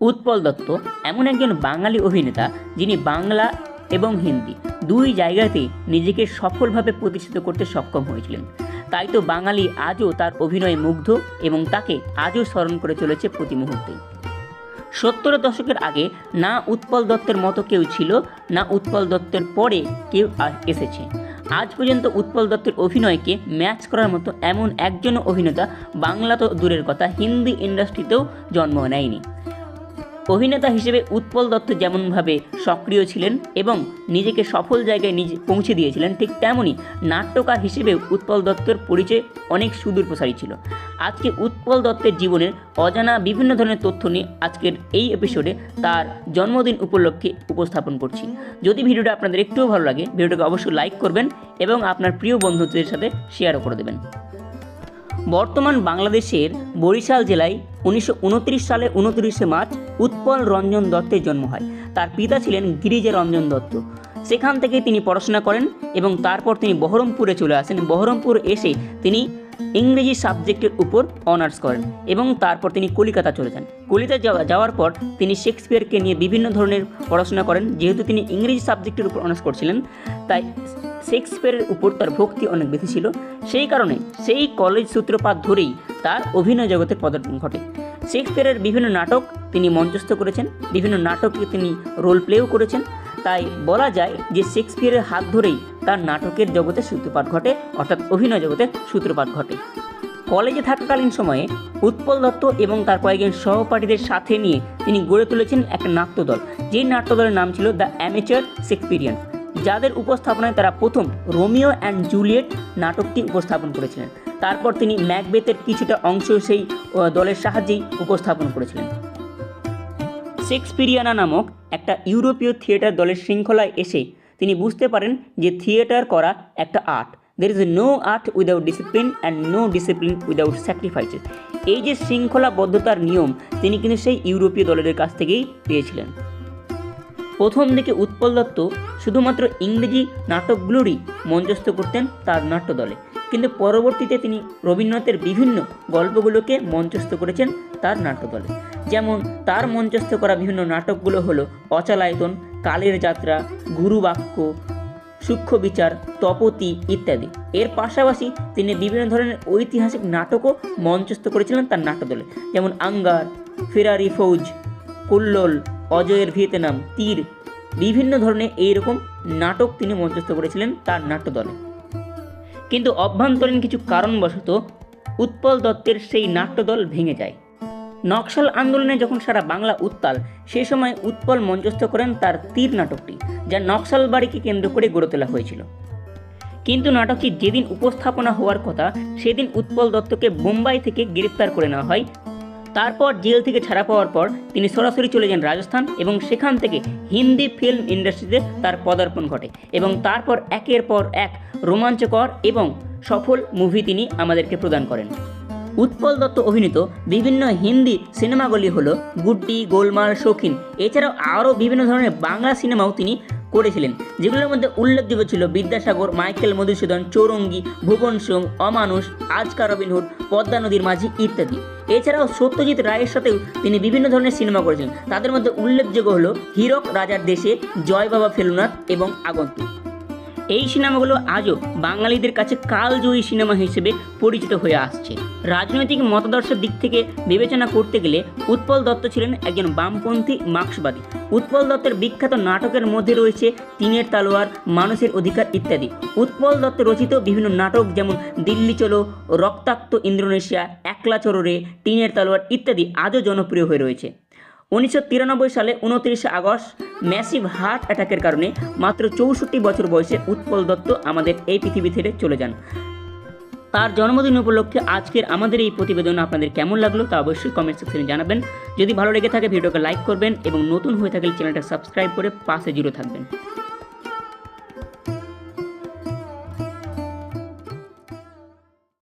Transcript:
উৎপল দত্ত এমন একজন বাঙালি অভিনেতা যিনি বাংলা এবং হিন্দি দুই জায়গাতেই নিজেকে সফলভাবে প্রতিষ্ঠিত করতে সক্ষম হয়েছিলেন। তাই তো বাঙালি আজও তার অভিনয়ে মুগ্ধ এবং তাকে আজও স্মরণ করে চলেছে প্রতি মুহূর্তে সত্তরের দশকের আগে না উৎপল দত্তের মতো কেউ ছিল, না উৎপল দত্তের পরে কেউ এসেছে। আজ পর্যন্ত উৎপল দত্তের অভিনয়কে ম্যাচ করার মতো এমন একজন অভিনেতা বাংলা তো দূরের কথা, হিন্দি ইন্ডাস্ট্রিতেও জন্ম নেয়নি। অভিনেতা হিসেবে উৎপল দত্ত যেমনভাবে সক্রিয় ছিলেন এবং নিজেকে সফল জায়গায় নিজে পৌঁছে দিয়েছিলেন, ঠিক তেমনই নাট্যকার হিসেবে উৎপল দত্তর পরিচয় অনেক সুদূর প্রসারী ছিল। আজকে উৎপল দত্তের জীবনের অজানা বিভিন্ন ধরনের তথ্য নিয়ে আজকের এই এপিসোডে তার জন্মদিন উপলক্ষে উপস্থাপন করছি। যদি ভিডিওটা আপনাদের একটুও ভালো লাগে, ভিডিওটাকে অবশ্যই লাইক করবেন এবং আপনার প্রিয় বন্ধুদের সাথে শেয়ারও করে দেবেন। বর্তমান বাংলাদেশের বরিশাল জেলায় উনিশশো উনত্রিশ সালে উনত্রিশে মার্চ উৎপল রঞ্জন দত্তের জন্ম হয়। তার পিতা ছিলেন গিরিজা রঞ্জন দত্ত। সেখান থেকে তিনি পড়াশোনা করেন এবং তারপর তিনি বহরমপুরে চলে আসেন। বহরমপুর এসে তিনি ইংরেজি সাবজেক্টের উপর অনার্স করেন এবং তারপর তিনি কলিকাতা চলে যান। কলিকাতা যাওয়া- যাওয়ার পর তিনি শেক্সপিয়ারকে নিয়ে বিভিন্ন ধরনের পড়াশোনা করেন। যেহেতু তিনি ইংরেজি সাবজেক্টের উপর অনার্স করছিলেন, তাই শেক্সপিয়ারের উপর তার ভক্তি অনেক বেশি ছিল। সেই কারণে সেই কলেজ সূত্রপাত ধরেই তার অভিনয় জগতে পদার্পণ ঘটে। শেক্সপিয়ারের বিভিন্ন নাটক তিনি মঞ্চস্থ করেছেন, বিভিন্ন নাটকে তিনি রোল প্লেও করেছেন। তাই বলা যায় যে শেক্সপিয়ারের হাত ধরেই তার নাটকের জগতে সূত্রপাত ঘটে, অর্থাৎ অভিনয় জগতে সূত্রপাত ঘটে। কলেজে থাকাকালীন সময়ে উৎপল দত্ত এবং তার কয়েকজন সহপাঠীদের সাথে নিয়ে তিনি গড়ে তুলেছেন একটা নাট্যদল যেই নাট্যদলের নাম ছিল দ্য অ্যামেচার শেক্সপিরিয়ান, যাদের উপস্থাপনায় তারা প্রথম রোমিও অ্যান্ড জুলিয়েট নাটকটি উপস্থাপন করেছিলেন। তারপর তিনি ম্যাকবেথের কিছুটা অংশ সেই দলের সাহায্যেই উপস্থাপন করেছিলেন। শেক্সপিরিয়ানা নামক একটা ইউরোপীয় থিয়েটার দলের শৃঙ্খলায় এসে তিনি বুঝতে পারেন যে থিয়েটার করা একটা art. There is no art without discipline and no discipline without sacrifices এই যে শৃঙ্খলাবদ্ধতার নিয়ম, তিনি কিন্তু সেই ইউরোপীয় দলের কাছ থেকেই পেয়েছিলেন। প্রথম দিকে উৎপল দত্ত শুধুমাত্র ইংরেজি নাটকগুলোরই মঞ্চস্থ করতেন তার নাট্যদলে কিন্তু পরবর্তীতে তিনি রবীন্দ্রনাথের বিভিন্ন গল্পগুলোকে মঞ্চস্থ করেছেন তার নাট্যদলে যেমন তার মঞ্চস্থ করা বিভিন্ন নাটকগুলো হলো অচলায়তন কালের যাত্রা গুরুবাক্য সূক্ষ্ম বিচার, তপতি ইত্যাদি। এর পাশাপাশি তিনি বিভিন্ন ধরনের ঐতিহাসিক নাটকও মঞ্চস্থ করেছিলেন তার নাট্যদলে যেমন আঙ্গার, ফেরারি ফৌজ, কুল্লোল, অজয়ের ভিয়েতনাম, তীর, বিভিন্ন ধরনের এইরকম নাটক তিনি মঞ্চস্থ করেছিলেন তার নাট্যদলে কিন্তু অভ্যন্তরীণ কিছু কারণবশত উৎপল দত্তের সেই নাট্যদল ভেঙে যায়। নকশাল আন্দোলনে যখন সারা বাংলা উত্তাল সেই সময় উৎপল মঞ্চস্থ করেন তার তীর নাটকটি, যা নকশাল বাড়িকে কেন্দ্র করে গড়ে তোলা হয়েছিল। কিন্তু নাটকটি যেদিন উপস্থাপনা হওয়ার কথা, সেদিন উৎপল দত্তকে বোম্বাই থেকে গ্রেপ্তার করে নেওয়া হয়। তারপর জেল থেকে ছাড়া পাওয়ার পর তিনি সরাসরি চলে যান রাজস্থান এবং সেখান থেকে হিন্দি ফিল্ম ইন্ডাস্ট্রিতে তার পদার্পণ ঘটে এবং তারপর একের পর এক রোমাঞ্চকর এবং সফল মুভি তিনি আমাদেরকে প্রদান করেন। উৎপল দত্ত অভিনীত বিভিন্ন হিন্দি সিনেমাগুলি হলো গুড্ডি, গোলমাল, শৌখিন। এছাড়াও আরও বিভিন্ন ধরনের বাংলা সিনেমাও তিনি করেছিলেন, যেগুলোর মধ্যে উল্লেখযোগ্য ছিল বিদ্যাসাগর, মাইকেল মধুসূদন, চৌরঙ্গি, ভুবন সোম অমানুষ, আজকা রবিনহুড পদ্মা নদীর মাঝি ইত্যাদি। এছাড়াও সত্যজিৎ রায়ের সাথেও তিনি বিভিন্ন ধরনের সিনেমা করেছিলেন। তাদের মধ্যে উল্লেখযোগ্য হলো হীরক, রাজার দেশে জয় বাবা ফেলুনাথ এবং আগন্তুক। এই সিনেমাগুলো আজও বাঙালিদের কাছে কালজয়ী সিনেমা হিসেবে পরিচিত হয়ে আসছে। রাজনৈতিক মতাদর্শের দিক থেকে বিবেচনা করতে গেলে উৎপল দত্ত ছিলেন একজন বামপন্থী মার্ক্সবাদী। উৎপল দত্তের বিখ্যাত নাটকের মধ্যে রয়েছে তিনের তালোয়ার, মানুষের অধিকার ইত্যাদি। উৎপল দত্ত রচিত বিভিন্ন নাটক যেমন দিল্লি চলো, রক্তাক্ত ইন্দোনেশিয়া, একলা চররে টিনের তালোয়ার ইত্যাদি আজও জনপ্রিয় হয়ে রয়েছে। উনিশশো তিরানব্বই সালে উনত্রিশে আগস্ট ম্যাসিভ হার্ট অ্যাটাকের কারণে মাত্র চৌষট্টি বছর বয়সে উৎপল দত্ত আমাদের এই পৃথিবী থেকে চলে যান। তার জন্মদিন উপলক্ষে আজকের আমাদের এই প্রতিবেদন আপনাদের কেমন লাগল তা অবশ্যই কমেন্ট সেকশনে জানাবেন। যদি ভালো লেগে থাকে, ভিডিওকে লাইক করবেন এবং নতুন হয়ে থাকলে চ্যানেলটা সাবস্ক্রাইব করে পাশে জিরো থাকবেন।